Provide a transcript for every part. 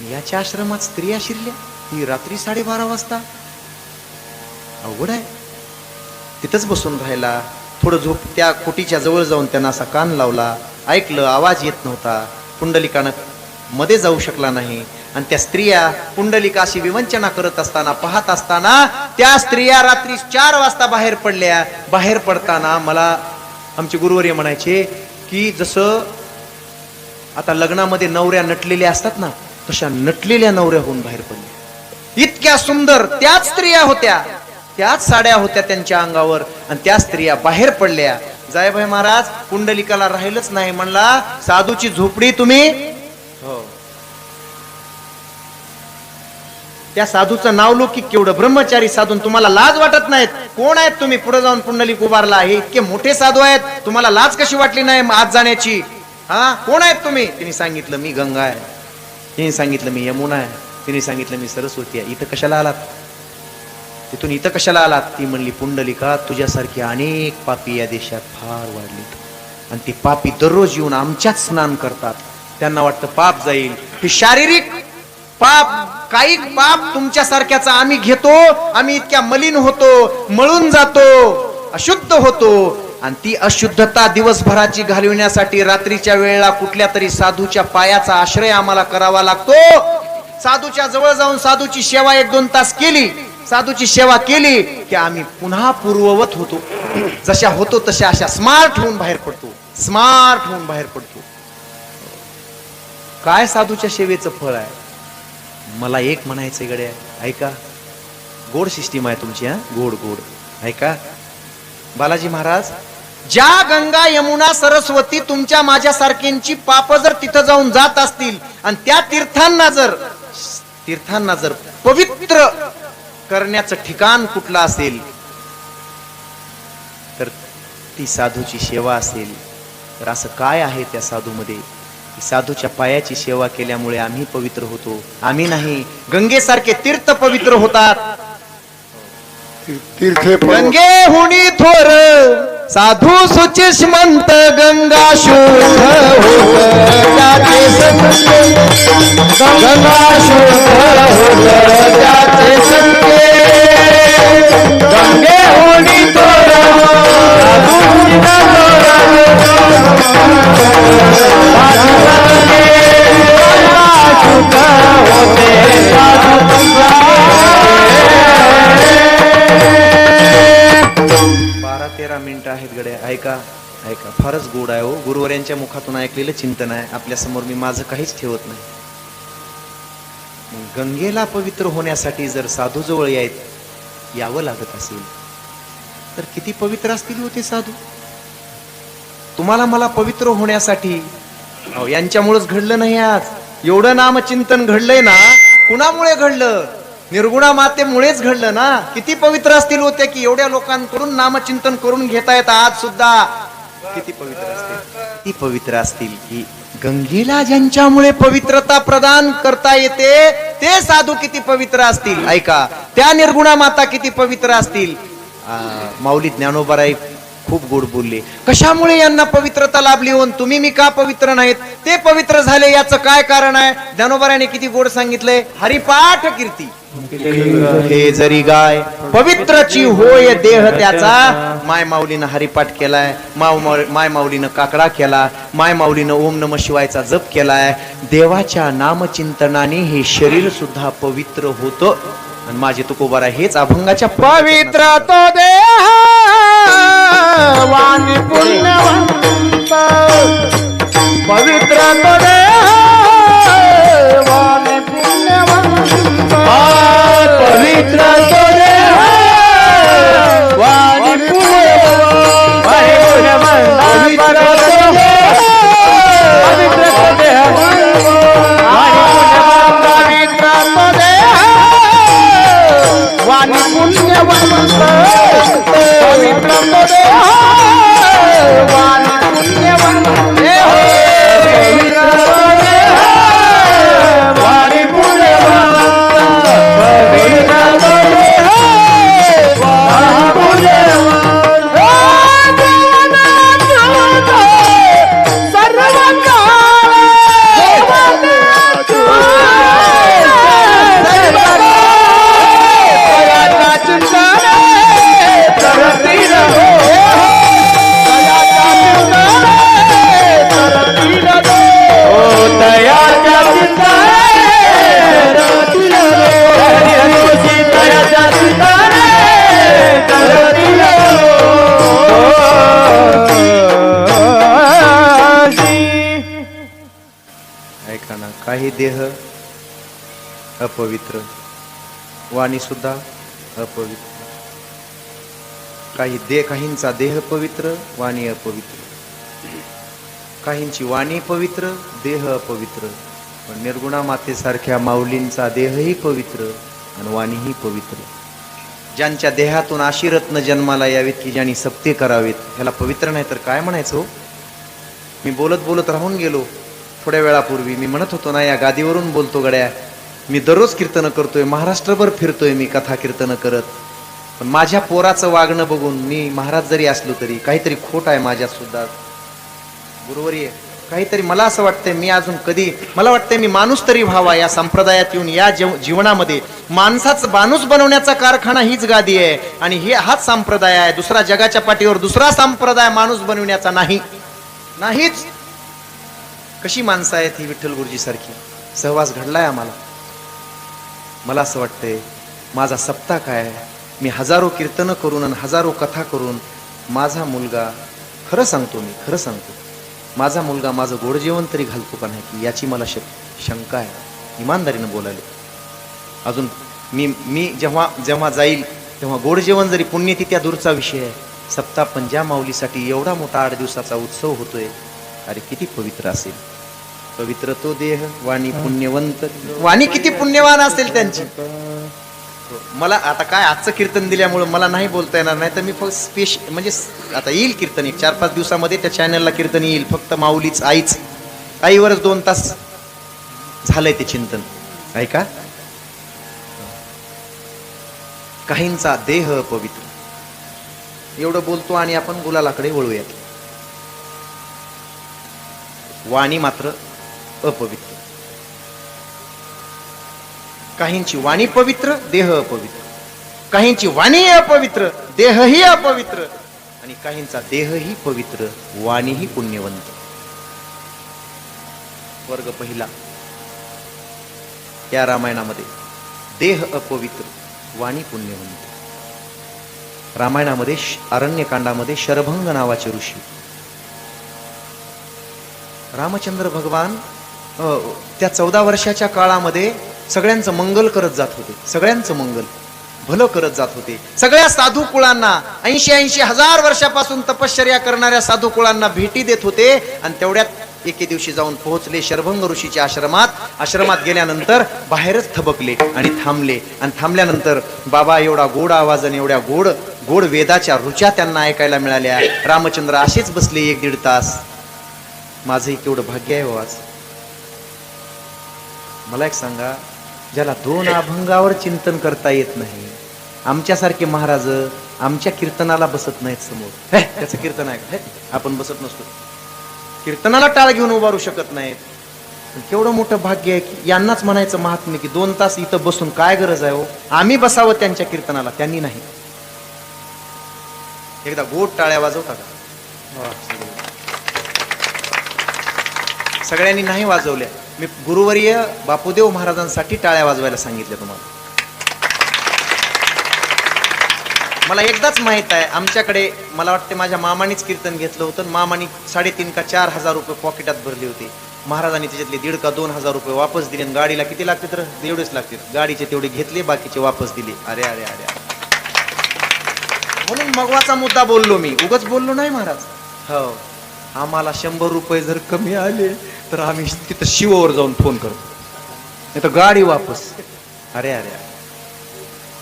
याच्या आश्रमात स्त्रिया शिरल्या. ही रात्री साडेबारा वाजता. अवघड आहे. तिथंच बसून राहिला. थोडं झोप त्या कोटीच्या जवळ जाऊन त्यांना असा कान लावला. ऐकलं आवाज येत नव्हता. पुंडलिकानं मध्ये जाऊ शकला नाही. आणि त्या स्त्रिया पुंडलिका अशी विवंचना करत असताना पाहत असताना त्या स्त्रिया रात्री चार वाजता बाहेर पडल्या. बाहेर पडताना मला आमचे गुरुवर्य म्हणायचे की जसं आता लग्नामध्ये नवऱ्या नटलेल्या असतात ना तशा नटलेल्या नवऱ्या होऊन बाहेर पडल्या इतक्या सुंदर त्याच स्त्रिया होत्या. त्याच साड्या होत्या त्यांच्या अंगावर आणि त्या स्त्रिया बाहेर पडल्या. जायभाई महाराज कुंडलिकाला राहिलंच नाही म्हणला साधूची झोपडी तुम्ही? हो. त्या साधूचं नाव लौकिक केवढं ब्रह्मचारी साधून तुम्हाला लाज वाटत नाहीत. कोण आहेत तुम्ही? पुढे जाऊन पुंडलिक उभारला. हे इतके मोठे साधू आहेत. तुम्हाला लाज कशी वाटली नाही आज जाण्याची? हा? कोण आहेत तुम्ही? तिने सांगितलं मी गंगा आहे. तिने सांगितलं मी यमुना आहे. तिने सांगितलं मी सरस्वती आहे. इथं कशाला आलात? तिथून इथं कशाला आलात? ती म्हणली पुंडलिका तुझ्यासारखी अनेक पापी या देशात फार वाढलीत. आणि ती पापी दररोज येऊन आमच्यात स्नान करतात. त्यांना वाटतं पाप जाईल. ही शारीरिक पाप काही पाप तुमच्यासारख्याचा आम्ही घेतो. आम्ही इतक्या मलिन होतो मळून जातो अशुद्ध होतो. आणि ती अशुद्धता दिवसभराची घालविण्यासाठी रात्रीच्या वेळेला कुठल्या तरी साधूच्या पायाचा आश्रय आम्हाला करावा लागतो. साधूच्या जवळ जाऊन साधूची सेवा एक दोन तास केली. साधूची सेवा केली की आम्ही पुन्हा पूर्ववत होतो. जशा होतो तशा अशा स्मार्ट होऊन बाहेर पडतो. स्मार्ट होऊन बाहेर पडतो. काय साधूच्या सेवेचं फळ आहे? मला एक म्हणायचं गड्या ऐका. गोड सिस्टीम आहे तुमची हा? गोड गोड. ऐका. बालाजी महाराज ज्या गंगा यमुना सरस्वती तुमच्या माझ्यासारख्यांची पाप जर तिथं जाऊन जात असतील आणि त्या तीर्थांना जर तीर्थांना जर पवित्र करण्याचं ठिकाण कुठलं असेल तर ती साधूची सेवा असेल. तर असं काय आहे त्या साधूमध्ये? साधूच्या पायाची सेवा केल्यामुळे आम्ही पवित्र होतो. आम्ही नाही गंगेसारखे तीर्थ पवित्र होतात. तीर्थे गंगे हुनी थोर साधू सुचिष्मंत गंगा शुद्ध त्याचे गंगा शुद्ध त्याचे गंगे हुनी गुरुवर्यांच्या मुखातून ऐकलेलं चिंतन आहे. आपल्यासमोर मी माझं काहीच ठेवत नाही. गंगेला पवित्र होण्यासाठी जर साधू जवळ यायत यावं लागत असेल तर किती पवित्र असतील होते साधू? तुम्हाला मला पवित्र होण्यासाठी अहो, यांच्यामुळेच घडलं नाही आज. एवढं नामचिंतन घडलंय ना कुणामुळे घडलं? निर्गुणा मातेमुळेच घडलं ना. किती पवित्र असतील होते की एवढ्या लोकांकडून नामचिंतन करून घेता येत आज सुद्धा. किती पवित्र असतील. किती पवित्र असतील की गंगेला ज्यांच्यामुळे पवित्रता प्रदान करता येते. ते साधू किती पवित्र असतील? ऐका त्या निर्गुणा माता किती पवित्र असतील? माऊली ज्ञानोबाराई खूप गोड बोलले. कशामुळे यांना पवित्रता लाभली होऊन तुम्ही मी का पवित्र नाहीत? ते पवित्र झाले याचं काय कारण आहे? ज्ञानोबाराने किती गोड सांगितलंय? हरिपाठ कीर्ती. हे जरी गाय पवित्रची होय देह त्याचा माय माऊलीनं हरिपाठ केलाय माव माय माऊलीनं काकडा केला माय माऊलीनं ओम नम शिवायचा जप केलाय देवाच्या नामचिंतनाने हे शरीर सुद्धा पवित्र होतं. आणि माझे तुकोबारा हेच अभंगाच्या पवित्र तो देह पुण्यवंत. पवित्र तो देह. पवित्र अपवित्र. वाणी सुद्धा अपवित्र. काही दे काहींचा देह पवित्र वाणी अपवित्र. काहींची वाणी पवित्र देह अपवित्र. पण निर्गुणा मातेसारख्या माऊलींचा देहही पवित्र आणि वाणीही पवित्र. ज्यांच्या देहातून आशिरत्न जन्माला यावेत की ज्यांनी सप्ते करावेत ह्याला पवित्र नाही तर काय म्हणायचो हो? मी बोलत बोलत राहून गेलो. थोड्या वेळापूर्वी मी म्हणत होतो ना या गादीवरून बोलतो गड्या. मी दररोज कीर्तन करतोय महाराष्ट्रभर फिरतोय मी कथा कीर्तन करत. पण माझ्या पोराचं वागणं बघून मी महाराज जरी असलो तरी काहीतरी खोट आहे माझ्यात सुद्धा. गुरुवरी आहे काहीतरी मला असं वाटतंय मी अजून कधी मला वाटतंय मी माणूस तरी व्हावा या संप्रदायात येऊन या जीवनामध्ये. माणसाच माणूस बनवण्याचा कारखाना हीच गादी आहे. आणि हे हाच संप्रदाय आहे. दुसरा जगाच्या पाठीवर दुसरा संप्रदाय माणूस बनवण्याचा नाही. नाहीच. कशी माणसं आहेत ही विठ्ठल गुरुजी सारखी? सहवास घडलाय आम्हाला. मला असं वाटतंय माझा सप्ताह काय मी हजारो कीर्तनं करून आणि हजारो कथा करून माझा मुलगा खरं सांगतो मी खरं सांगतो माझा मुलगा माझं गोड जेवण तरी घालतो का नाही की याची मला शक शंका आहे. इमानदारीनं बोलायला. अजून मी मी जेव्हा जेव्हा जाईल तेव्हा गोड जेवण जरी पुण्यतिथी त्या दूरचा विषय आहे सप्ताह पण ज्या माऊलीसाठी एवढा मोठा आठ दिवसाचा उत्सव होतोय अरे किती पवित्र असेल. पवित्र तो देह वाणी पुण्यवंत. वाणी किती पुण्यवान असेल त्यांची. मला आता काय आजचं कीर्तन दिल्यामुळे मला नाही बोलता येणार नाही तर मी फक्त स्पेश म्हणजे आता येईल कीर्तन एक चार पाच दिवसामध्ये त्या चॅनलला कीर्तन येईल फक्त माऊलीच आईच. आईवरच दोन तास झालंय ते चिंतन. ऐका. काहींचा देह पवित्र. एवढं बोलतो आणि आपण गुलालाकडे वळूयात. वाणी मात्र अपवित्र. काहींची वाणी पवित्र देह अपवित्र. काहींची वाणी अपवित्र देहही अपवित्र. आणि काहींचा देहही पवित्र वाणीही पुण्यवंत. वर्ग पहिला. या रामायणामध्ये देह अपवित्र वाणी पुण्यवंत. रामायणामध्ये अरण्यकांडामध्ये शरभंग नावाचे ऋषी. रामचंद्र भगवान त्या चौदा वर्षाच्या काळामध्ये सगळ्यांचं मंगल करत जात होते. सगळ्यांचं मंगल भलं करत जात होते. सगळ्या साधू कुळांना ऐंशी ऐंशी हजार वर्षापासून तपश्चर्या करणाऱ्या साधू कुळांना भेटी देत होते आणि तेवढ्यात एके दिवशी जाऊन पोहोचले शरभंग ऋषीच्या आश्रमात. आश्रमात गेल्यानंतर बाहेरच थबकले आणि थांबले. आणि थांबल्यानंतर बाबा एवढा गोड आवाज आणि एवढ्या गोड गोड वेदाच्या रुच्या त्यांना ऐकायला मिळाल्या. रामचंद्र असेच बसले एक दीड तास. माझंही केवढं भाग्य आहे हो आज. मला एक सांगा ज्याला दोन अभंगावर चिंतन करता येत नाही आमच्यासारखे महाराज आमच्या कीर्तनाला बसत नाहीत समोर. त्याचं कीर्तन आहे आपण बसत नसतो. कीर्तनाला टाळ घेऊन उभारू शकत नाहीत. केवढं मोठं भाग्य आहे की यांनाच म्हणायचं महात्म्य की दोन तास इथं बसून काय गरज आहे हो? आम्ही बसावं त्यांच्या कीर्तनाला त्यांनी नाही. एकदा गोड टाळ्या वाजवता का? सगळ्यांनी नाही वाजवल्या. मी गुरुवर्य बापूदेव महाराजांसाठी टाळ्या वाजवायला सांगितलं तुम्हाला. मला एकदाच माहीत आहे आमच्याकडे मला वाटते माझ्या मामानीच कीर्तन घेतलं होतं मामानी साडेतीन का चार हजार रुपये पॉकेटात भरले होते. महाराजांनी त्याच्यातले दीड का दोन हजार रुपये वापस दिले आणि गाडीला किती लागते तर? एवढेच लागते. गाडीचे तेवढे घेतले बाकीचे वापस दिले. अरे अरे अरे अरे. म्हणून मगवाचा मुद्दा बोललो मी. उगच बोललो नाही महाराज. हो. आम्हाला शंभर रुपये जर कमी आले तर आम्ही तिथं शिवावर जाऊन फोन करतो. नाही तर गाडी वापस. अरे अरे अरे.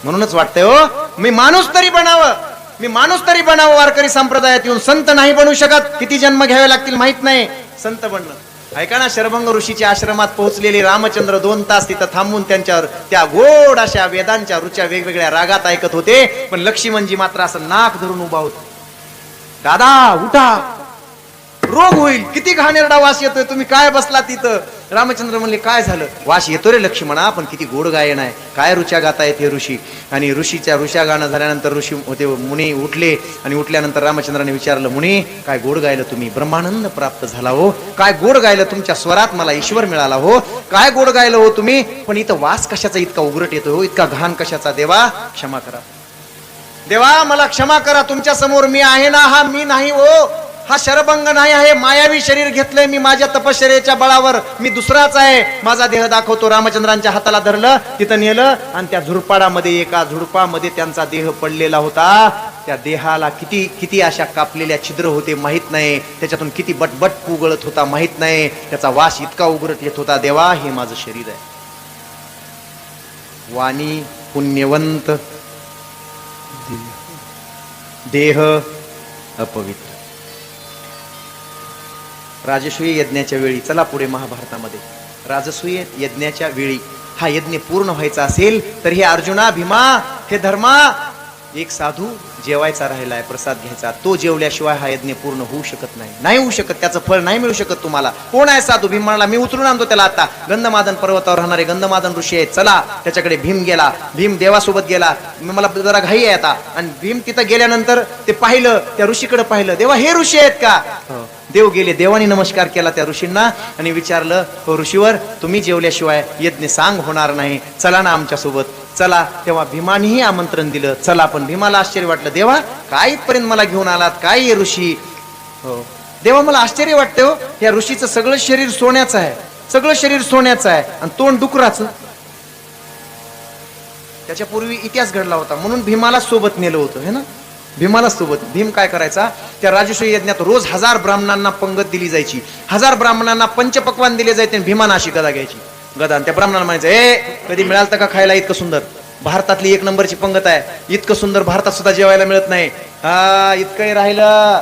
म्हणूनच वाटतंय हो मी माणूस तरी बनावं. मी माणूस तरी बनावं वारकरी संप्रदायात येऊन. संत नाही बनू शकत. किती जन्म घ्यावे लागतील माहीत नाही. संत बनणं. ऐका ना शरभंग ऋषीच्या आश्रमात पोहोचलेले रामचंद्र दोन तास तिथं थांबून त्यांच्यावर त्या गोड अशा वेदांच्या रुच्या वेगवेगळ्या रागात ऐकत होते. पण लक्ष्मणजी मात्र असं नाक धरून उभा होता. दादा उठा. रोग होईल. किती घाणेरडा वास येतोय. तुम्ही काय बसला तिथं? रामचंद्र म्हणले काय झालं? वास येतो रे लक्ष्मणा पण किती गोड गायन आहे. काय रुच्या गाता येते ऋषी? आणि ऋषीच्या ऋषा गाणं झाल्यानंतर ऋषी होते मुनी उठले आणि उठल्यानंतर रामचंद्राने विचारलं मुनी काय गोड गायलं तुम्ही? ब्रह्मानंद प्राप्त झाला हो. काय गोड गायलं? तुमच्या स्वरात मला ईश्वर मिळाला हो. काय गोड गायलं हो तुम्ही? पण इथं वास कशाचा इतका उघरट येतो हो? इतका घाण कशाचा? देवा क्षमा करा. देवा मला क्षमा करा. तुमच्यासमोर मी आहे ना? हा मी नाही हो. हा शरभंग नाही आहे मायावी शरीर घेतलंय मी माझ्या तपश्चर्याच्या बळावर. मी दुसराच आहे. माझा देह दाखवतो. रामचंद्रांच्या हाताला धरलं तिथं नेलं आणि त्या झुडपाडामध्ये एका झुडपामध्ये त्यांचा देह पडलेला होता. त्या देहाला किती किती अशा कापलेल्या छिद्र होते माहीत नाही. त्याच्यातून किती बटबट उगळत होता माहीत नाही. त्याचा वास इतका उघडत येत होता देवा हे माझं शरीर आहे. वाणी पुण्यवंत. देह अपवित्र. राजसूय यज्ञाच्या वेळी चला पुढे महाभारतामध्ये. राजसूय यज्ञाच्या वेळी हा यज्ञ पूर्ण व्हायचा असेल तर हे अर्जुना भीमा हे धर्मा एक साधू जेवायचा राहिलाय प्रसाद घ्यायचा. तो जेवल्याशिवाय हा यज्ञ पूर्ण होऊ शकत नाही. नाही होऊ शकत त्याचं फळ नाही मिळू शकत तुम्हाला. कोण आहे साधू? भीम म्हणाला मी उतरून आणतो त्याला आता. गंधमादन पर्वतावर राहणारे गंधमादन ऋषी आहेत. चला त्याच्याकडे भीम गेला. भीम देवासोबत गेला. मला जरा घाई आहे आता. आणि भीम तिथं गेल्यानंतर ते पाहिलं त्या ऋषीकडे पाहिलं. देवा हे ऋषी आहेत का? हो. देव गेले देवाने नमस्कार केला त्या ऋषींना आणि विचारलं हो ऋषीवर तुम्ही जेवल्याशिवाय यज्ञ सांग होणार नाही. चला ना आमच्यासोबत. चला. तेव्हा भीमानेही आमंत्रण दिलं. चला पण भीमाला आश्चर्य वाटलं. देवा काय इथपर्यंत मला घेऊन आलात? काय ये ऋषी? हो. देवा मला आश्चर्य वाटतं हो. या ऋषीचं सगळं शरीर सोन्याचं आहे. सगळं शरीर सोन्याचं आहे. आणि तोंड डुकराचं. त्याच्यापूर्वी इतिहास घडला होता. म्हणून भीमाला सोबत नेलं होतं. हे ना? भीमाला सोबत भीम काय करायचा? त्या राजश्री यज्ञात रोज हजार ब्राह्मणांना पंगत दिली जायची. हजार ब्राह्मणांना पंचपक्वान दिले जायचे आणि भीमाना अशी गदा घ्यायची गदा त्या ब्राह्मणाला म्हणायचं ए कधी मिळालं तर का खायला इतकं सुंदर? भारतातली एक नंबरची पंगत आहे. इतकं सुंदर भारतात सुद्धा जेवायला मिळत नाही. हा इतकंही राहिलं.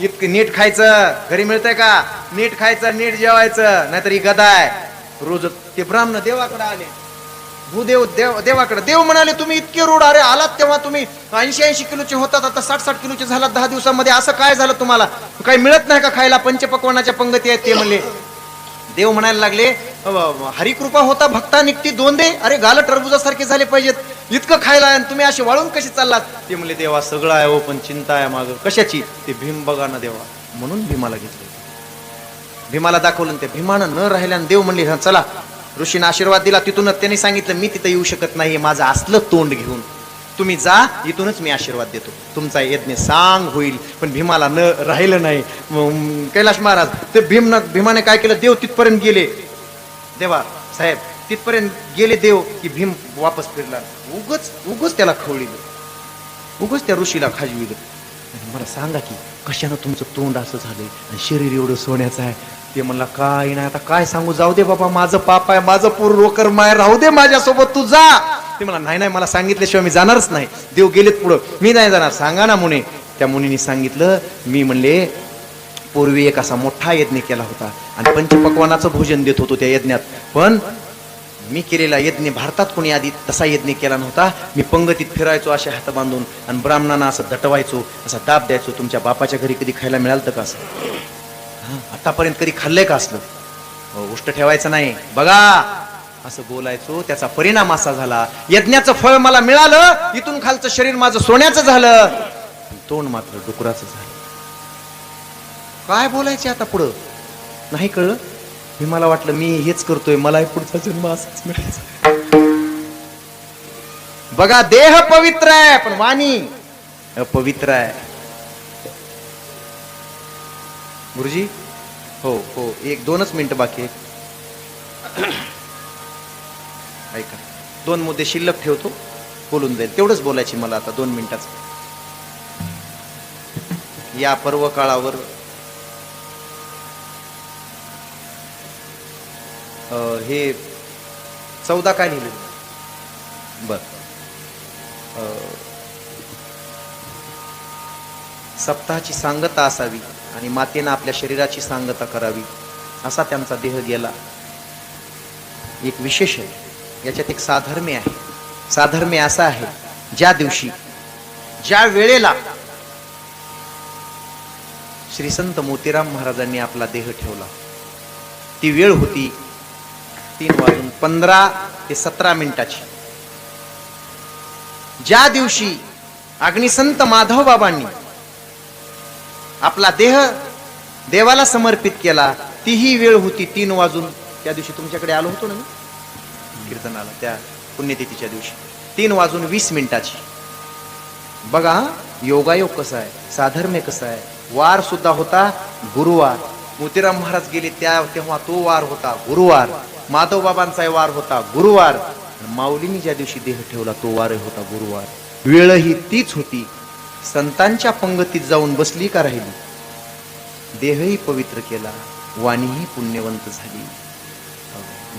इतकं नीट खायचं. घरी मिळतंय का? नीट खायचं नीट जेवायचं. नाहीतर ही गदा आहे. रोज ते ब्राह्मण देवाकडे आले. भूदेव देव देवाकडे. देव म्हणाले तुम्ही इतके रोड अरे आलात तेव्हा तुम्ही ऐंशी ऐंशी किलोचे होतात आता साठ साठ किलोचे झालात दहा दिवसामध्ये. असं काय झालं तुम्हाला? काही मिळत नाही का खायला? पंचपक्वानाच्या पंगती आहेत ते म्हणले. देव म्हणायला लागले हरिकृपा होता भक्ता निघती दोन दे अरे गाल टरबुजासारखे झाले पाहिजेत. इतकं खायला आहे आणि तुम्ही असे वाळून कसे चाललात? ते म्हणले देवा सगळं आहे हो पण चिंता आहे माग. कशाची? ते भीम बघा ना देवा. म्हणून भीमाला घेतले. भीमाला दाखवलं ते भीमानं न राहिल्यानं देव म्हणले चला ऋषीनं आशीर्वाद दिला तिथूनच त्यांनी सांगितलं मी तिथं येऊ शकत नाही माझं असलं तोंड घेऊन. तुम्ही जा इथूनच मी आशीर्वाद देतो. तुमचा यज्ञ सांग होईल पण भीमाला न राहिलं नाही. कैलाश महाराज ते भीम भीमाने काय केलं? देव तिथपर्यंत गेले. देवा साहेब तिथपर्यंत गेले देव की भीम वापस फिरला. उगच उगच त्याला खवळीलं. उगच त्या ऋषीला खाजविलं. मला सांगा की कशानं तुमचं तोंड असं झालंय? आणि शरीर एवढं सोन्याचं आहे? ते म्हणला काय नाही आता काय सांगू? जाऊ दे बाबा माझं पाप आहे माझं पूर्वकर्म आहे राहू दे माझ्यासोबत तू जा. ते मला नाही नाही मला सांगितल्याशिवाय मी जाणारच नाही. देव गेलेत पुढं. मी नाही जाणार. सांगा ना मुने. त्या मुनीने सांगितलं मी म्हणले पूर्वी एक असा मोठा यज्ञ केला होता आणि पंचपक्वानाचं भोजन देत होतो त्या यज्ञात. पण मी केलेला यज्ञ भारतात कोणी आधी तसा यज्ञ केला नव्हता. मी पंगतीत फिरायचो असे हात बांधून आणि ब्राह्मणांना असं दटवायचो असा दाब द्यायचो. तुमच्या बापाच्या घरी कधी खायला मिळालं का असं? आतापर्यंत कधी खाल्लंय का असलं? हो, उष्ट ठेवायचं नाही. बघा असं बोलायचो त्याचा परिणाम असा झाला. यज्ञाचं फळ मला मिळालं इथून खालचं शरीर माझं सोन्याचं झालं. तोंड मात्र डुकराचं झालं. काय बोलायचे आता पुढं? नाही कळलं? मी मला वाटलं मी हेच करतोय मलाही पुढचा जन्म असाच मिळायचा. बघा देह पवित्र आहे पण वाणी अपवित्र आहे. गुरुजी? हो हो एक दोनच मिनटं बाकी आहेत. ऐका दोन मुद्दे शिल्लक ठेवतो बोलून जाईल. तेवढंच बोलायची मला आता दोन मिनिटाच. या पर्व काळावर हे चौदा काय लिहिले? बर. सप्ताहाची सांगता असावी. आणि मातेनं आपल्या शरीराची सांगता करावी असा त्यांचा देह गेला. एक विशेष आहे याच्यात एक साधर्म्य आहे. साधर्म्य असा आहे ज्या दिवशी ज्या वेळेला श्री संत मोतीराम महाराजांनी आपला देह ठेवला ती वेळ होती तीन वाजून पंधरा ते सतरा मिनिटाची. ज्या दिवशी अग्निसंत माधव बाबांनी आपला देह देवाला समर्पित केला. तीही वेळ होती तीन वाजून. त्या दिवशी तुमच्याकडे आलो होतो ना मी? कीर्तनाला त्या पुण्यतिथीच्या दिवशी. तीन वाजून वीस मिनिटाची. बघा योगायोग कसा आहे? साधर्म्य कसं आहे? वार सुद्धा होता गुरुवार. मोतीराम महाराज गेले त्या तेव्हा तो वार होता गुरुवार. माधव बाबांचा वार होता गुरुवार. माऊलीनी ज्या दिवशी देह ठेवला तो वार होता गुरुवार. वेळही तीच होती. संतांच्या पंगतीत जाऊन बसली का राहिली? देहही पवित्र केला वाणीही पुण्यवंत झाली.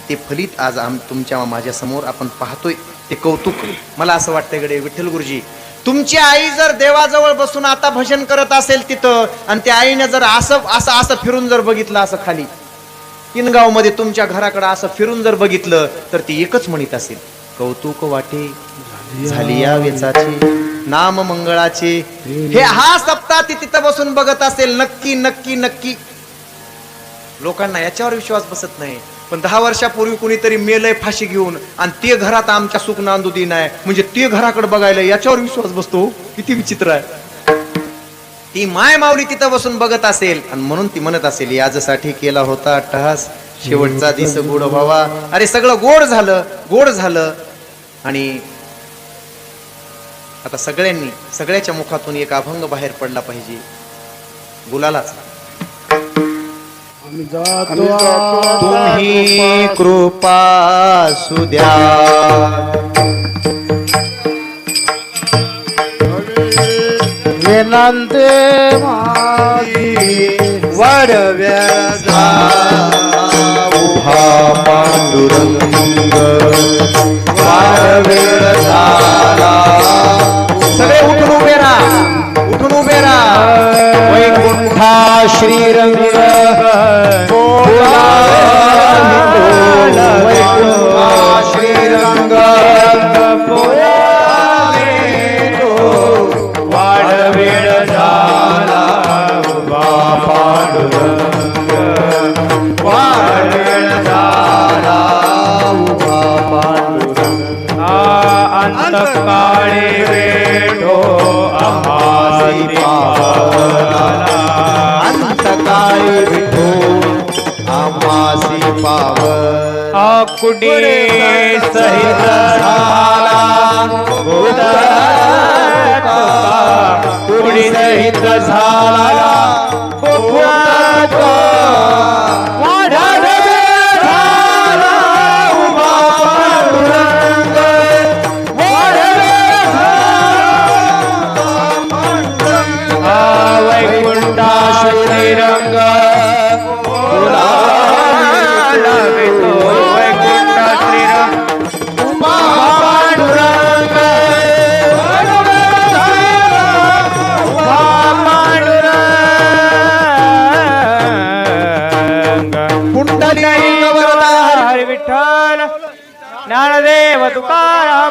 ते फलित आज आम तुमच्या माझ्यासमोर आपण पाहतोय ते कौतुक. मला असं वाटतंय गडे विठ्ठल गुरुजी तुमची आई जर देवाजवळ बसून आता भजन करत असेल तिथं आणि त्या आईने जर असं असं असं फिरून जर बघितलं असं खाली किनगावमध्ये तुमच्या घराकडे असं फिरून जर बघितलं तर ती एकच म्हणत असेल कौतुक वाटे झाली या वेचाची. नाम मंगळाचे हे हा सप्ताह ती तिथं बसून बघत असेल नक्की नक्की नक्की. लोकांना याच्यावर विश्वास बसत नाही. पण दहा वर्षापूर्वी कुणीतरी मेलय फाशी घेऊन आणि ते घरात आमच्या सुख नांदू दिन आहे. म्हणजे ते घराकडे बघायला याच्यावर विश्वास बसतो हो. किती विचित्र आहे. ती माय माऊली तिथं बसून बघत असेल आणि म्हणून ती म्हणत असेल याजसाठी केला होता अट्टहास शेवटचा दिस गोड व्हावा. अरे सगळं गोड झालं गोड झालं. आणि आता सगळ्यांनी सगळ्याच्या मुखातून एक अभंग बाहेर पडला पाहिजे. गुलालाच. तुम्ही कृपा सुद्या विनंते माझी वडव्याचा पांडुरंग. वारवेळ झाला सगळे उठून उभे राहा. उठून उभे राहा. वैकुंठा श्रीरंग. वैकुंठा श्रीरंग वाडवेळ झाला पांडुरंग. झाला उभा पांडुरंग अंतकाळी वेठो आम्हासी पावला अंतकाळी विठो आमासी पावन आकुडी सहित झाला? कुडी सहित झाला?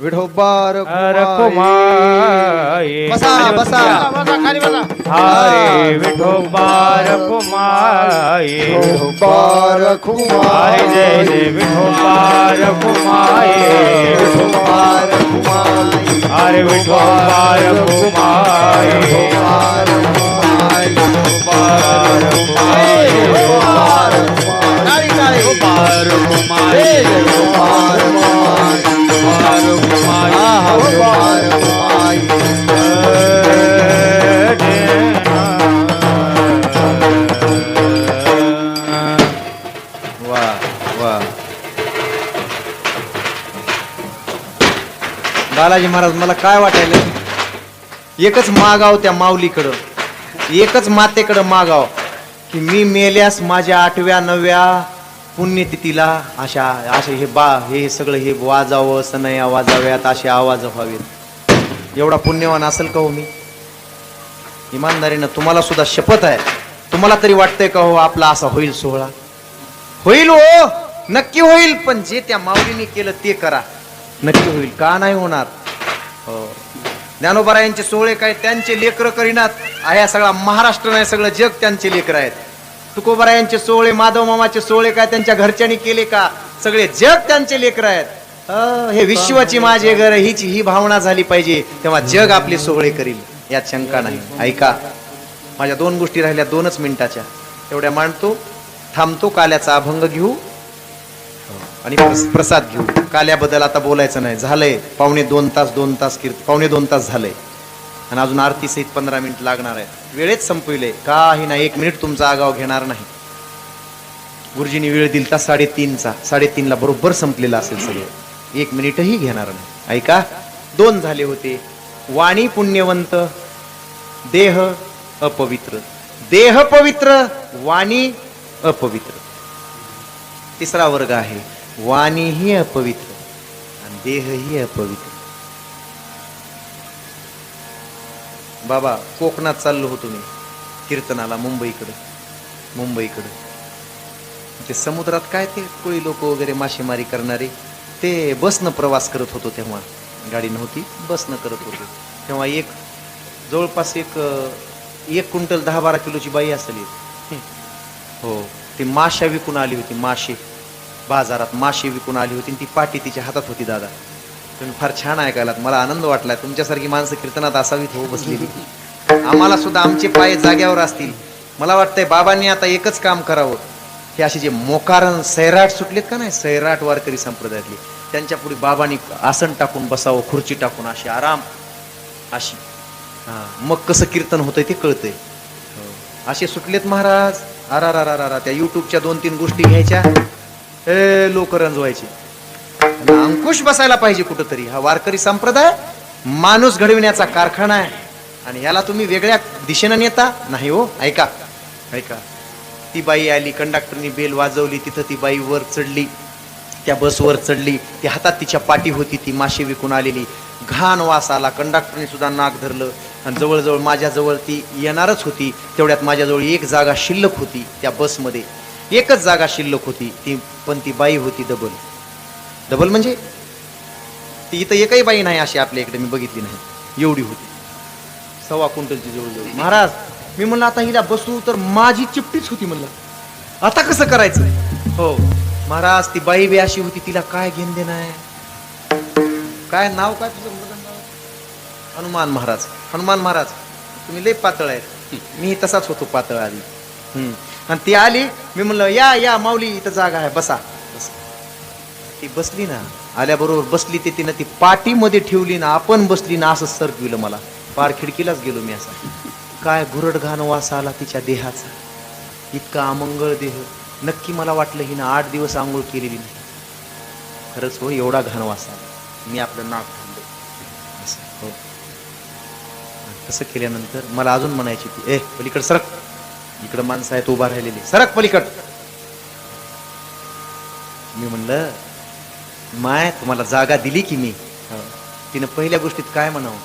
विठोबार हर कुमाई बसा बसा हरे विठोबार कुमाई विठोबार हरे जय जय विठोबार कुमाई हरे विठोबार कुमाई वा वा बालाजी महाराज मला काय वाटायला एकच मागाव त्या माऊलीकडं एकच मातेकडं मागाव की मी मेल्यास माझ्या आठव्या नवव्या पुण्यतिथीला अशा असे हे बा हे सगळं हे वाजावं सनया वाजाव्यात असे आवाज व्हावेत. एवढा पुण्यवान असेल का हो मी? इमानदारीनं तुम्हाला सुद्धा शपथ आहे. तुम्हाला तरी वाटतंय का हो आपला असा होईल सोहळा? होईल हो नक्की होईल पण जे त्या माऊलीने केलं ते करा. नक्की होईल का नाही होणार? हो. ज्ञानोबरायांचे सोहळे काय त्यांचे लेकर करीनात? ह्या सगळा महाराष्ट्र नाही सगळं जग त्यांचे लेकर आहेत. तुकोबरायांचे सोहळे माधव मामाचे सोहळे काय त्यांच्या घरच्यांनी केले का? सगळे जग त्यांचे लेकर आहेत. हे विश्वाची माझे घर हीच ही भावना झाली पाहिजे तेव्हा जग आपले सोहळे करील यात शंका नाही. ऐका माझ्या दोन गोष्टी राहिल्या दोनच मिनिटाच्या. एवढ्या मांडतो थांबतो काल्याचा अभंग घेऊ आणि प्रसाद घेऊ. काल्याबद्दल आता बोलायचं नाही. झालंय पावणे दोन तास दोन तास कीर्त पावणे दोन तास झालंय. आणि अजून आरती सहित पंधरा मिनिट लागणार आहे वेळेत संपविले. काही नाही एक मिनिट तुमचा आगाव घेणार नाही. गुरुजींनी वेळ दिलता साडेतीनचा साडेतीनला बरोबर संपलेला असेल सगळं. एक मिनिटही घेणार नाही. ऐका दोन झाले होते. वाणी पुण्यवंत देह अपवित्र. देह पवित्र वाणी अपवित्र. तिसरा वर्ग आहे. वाणीही अपवित्र आणि देहही अपवित्र. बाबा कोकणात चाललो होतो मी कीर्तनाला मुंबईकडं मुंबईकडं. ते समुद्रात काय ते कोळी लोक वगैरे मासेमारी करणारे ते बसनं प्रवास करत होतो तेव्हा. गाडी नव्हती बसनं करत होतो. तेव्हा एक जवळपास एक एक क्विंटल दहा बारा किलोची बाई असेल. हो ती माशा विकून आली होती मासे बाजारात मासे विकून आली होती आणि ती पाटी तिच्या हातात होती दादा. तुम्ही फार छान ऐकायलात. मला आनंद वाटला तुमच्यासारखी माणसं कीर्तनात असावीत हो बसलेली. आम्हाला सुद्धा आमचे पाय जाग्यावर असतील. मला वाटतंय बाबांनी आता एकच काम करावं. हे असे जे मोकारण सैराट सुटलेत का नाही? सैराट वारकरी संप्रदायातले. त्यांच्या पुढे बाबांनी आसन टाकून बसावं खुर्ची टाकून अशी आराम अशी. हा मग कसं कीर्तन होतंय ते कळतंय. असे सुटलेत महाराज. अरा रा त्या युट्यूबच्या दोन तीन गोष्टी घ्यायच्या. ए लोक रंजवायचे. अंकुश बसायला पाहिजे कुठंतरी. हा वारकरी संप्रदाय माणूस घडविण्याचा कारखाना आहे. आणि याला तुम्ही वेगळ्या दिशेनं नेता? नाही हो ऐका ऐका. ती बाई आली कंडक्टरनी बेल वाजवली तिथं ती बाई वर चढली. त्या बसवर चढली ती हातात तिच्या पाठी होती ती मासे विकून आलेली. घाण वास आला कंडक्टरने सुद्धा नाक धरलं. आणि जवळजवळ माझ्याजवळ ती येणारच होती. तेवढ्यात माझ्याजवळ एक जागा शिल्लक होती त्या बसमध्ये. एकच जागा शिल्लक होती ती पण ती बाई होती डबल डबल म्हणजे? ती इथं एकही बाई नाही अशी आपल्या इकडे मी बघितली नाही. एवढी होती. सव्वा क्विंटलची जवळजवळ महाराज मी म्हणलं आता हिला बसू तर माझी चिपटीच होती म्हणलं. आता कसं करायचं? हो महाराज ती बाई बी अशी होती तिला काय घेण देणं आहे? काय नाव काय तुझं? हनुमान महाराज हनुमान महाराज तुम्ही लय पातळ आहे मी तसाच होतो पातळ आधी. आणि ती आली मी म्हणलं या या माऊली इथं जागा आहे बसा. ती बसली ना आल्याबरोबर बसली ते तिनं ती पाठीमध्ये ठेवली ना आपण बसली ना असं सरकविलं मला. पार खिडकीलाच गेलो मी असा. काय घुरड घाण वास आला तिच्या देहाचा. इतका अमंगळ देह. नक्की मला वाटलं हिनं आठ दिवस आंघोळ केलेली नाही. खरंच हो एवढा घाण वास आला. मी आपलं नाक थांबलो. असं हो. तसं केल्यानंतर मला अजून म्हणायची ती ए पलीकड सरक. इकडं माणसं आहेत उभा राहिलेली. सरक पलीकड. मी म्हणलं माय तुम्हाला जागा दिली की मी? हो. तिनं पहिल्या गोष्टीत काय म्हणावं?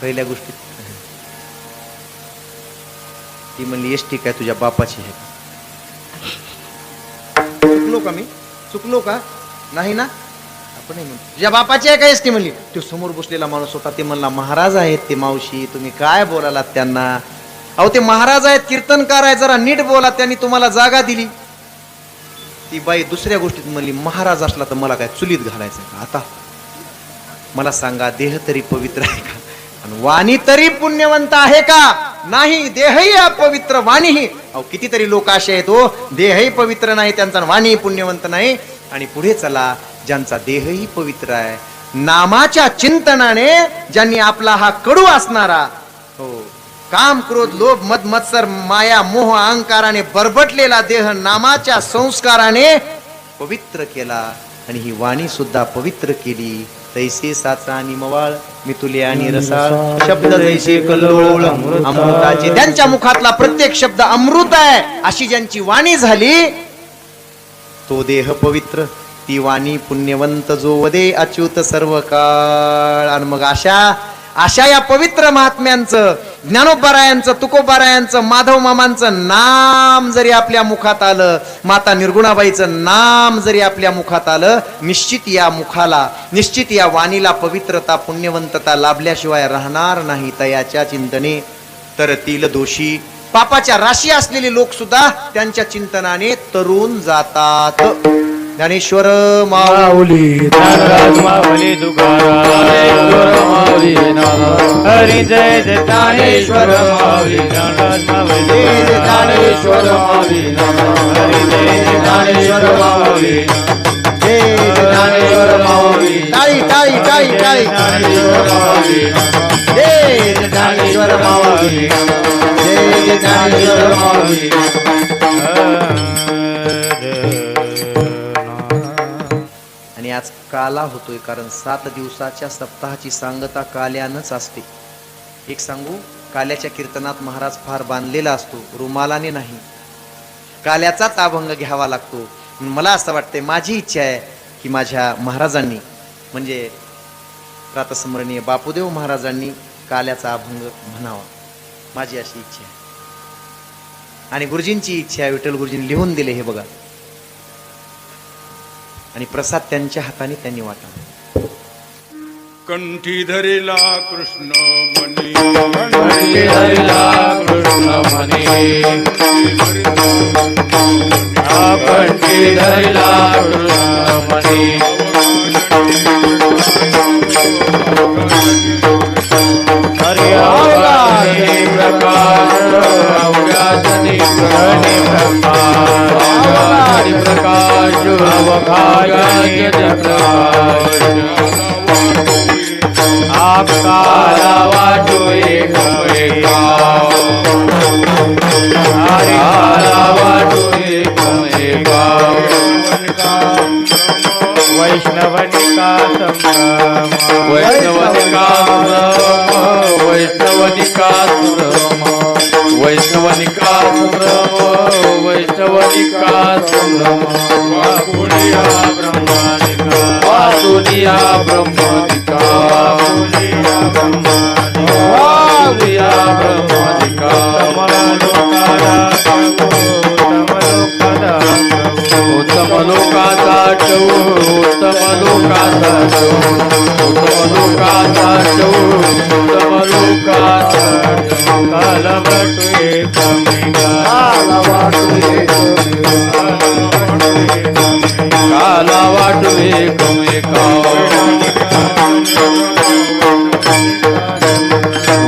पहिल्या गोष्टीत? ती म्हणली एस टी काय तुझ्या बापाची आहे का? चुकलो का मी? चुकलो का? नाही ना? आपण तुझ्या बापाची आहे का एस टी? म्हणली. तो समोर बसलेला माणूस होता ते म्हणला महाराज आहेत ते मावशी तुम्ही काय बोलालात त्यांना? अहो ते महाराज आहेत कीर्तनकार आहे जरा नीट बोला त्यांनी तुम्हाला जागा दिली. ती बाई दुसऱ्या गोष्टीत म्हणली महाराज असला तर मला काय चुलीत घालायचं का? आता मला सांगा देह तरी पवित्र आहे का? आणि वाणी तरी पुण्यवंत आहे का? नाही देहही अपवित्र वाणीही. अहो कितीतरी लोक असे आहेत हो. देहही पवित्र नाही त्यांचा वाणीही पुण्यवंत नाही. आणि पुढे चला ज्यांचा देहही पवित्र आहे नामाच्या चिंतनाने ज्यांनी आपला हा कडू असणारा हो काम क्रोध लोभ मद मत्सर माया मोह अहंकाराने बरबटलेला देह नामाच्या संस्काराने पवित्र केला. आणि ही वाणी सुद्धा पवित्र केली. तैसे साचा आणि मवाळ मितुले आणि रसाळ. शब्द तैसे कल्लोळ अमृताचे. त्यांच्या मुखातला प्रत्येक शब्द अमृत आहे. अशी ज्यांची वाणी झाली तो देह पवित्र. ती वाणी पुण्यवंत जो वदे अच्युत सर्व काळ आणि मग अशा अशा या पवित्र महात्म्यांचं ज्ञानोबारायांचं तुकोबारायांचं माधव मामांचं नाम जरी आपल्या मुखात आलं माता निर्गुणाबाईचं नाम जरी आपल्या मुखात आलं निश्चित या मुखाला निश्चित या वाणीला पवित्रता पुण्यवंतता लाभल्याशिवाय राहणार नाही तयाच्या चिंतने. तर तील दोषी पापाच्या राशी असलेले लोक सुद्धा त्यांच्या चिंतनाने तरुण जातात. ज्ञानेश्वर माऊ माऊली माऊली तुकाराम हरी जय ज्ञानेश्वर माऊली माऊली ज्ञानेश्वर माऊली हरी जय जय ज्ञानेश्वर माऊली. जय ज्ञानेश्वर माऊली. टाळी टाळी टाळी टाळी ज्ञानेश्वर माऊली. जय ज्ञानेश्वर माऊली. जय ज्ञानेश्वर माऊली. त्याच काला होतोय कारण सात दिवसाच्या सप्ताहाची सांगता काल्यानंच असते. एक सांगू काल्याच्या कीर्तनात महाराज फार बांधलेला असतो रुमालाने नाही. काल्याचाच अभंग घ्यावा लागतो. मला असं वाटतंय माझी इच्छा आहे की माझ्या महाराजांनी म्हणजे प्रातस्मरणीय बापूदेव महाराजांनी काल्याचा अभंग म्हणावा. माझी अशी इच्छा आहे. आणि गुरुजींची इच्छा आहे विठ्ठल गुरुजींनी लिहून दिले हे बघा. आणि प्रसाद त्यांच्या हाताने त्यांनी वाटा कंठी धरिला कृष्ण मनी. कंठी धरिला कृष्ण म्हणे कंठी धरिला कृष्ण म्हणे हरि अवघाने प्रकाश अवघाने प्रकाश प्रकाश अवघाने प्रकाश आपकाला वाटो एक हरिकाला वाटो एक वैष्णवनिका वैष्णवनिका वैष्णवनिका संभ्रम वैष्णवनिका संभ्रम वाकुलिया ब्रह्मानिका वासुलिया ब्रह्मानिका वासुलिया ब्रह्मानिका वासुलिया ब्रह्मानिका उत्तम लोकाचा उत्तम लोकाचा उत्तम लोकाचा उत्तम लोकाचा काल वाटवे काला वाटवे काला वाटवे कमे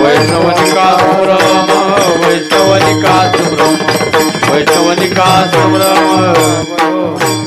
वैष्णवनिका वैष्णवनिका का संभ्रम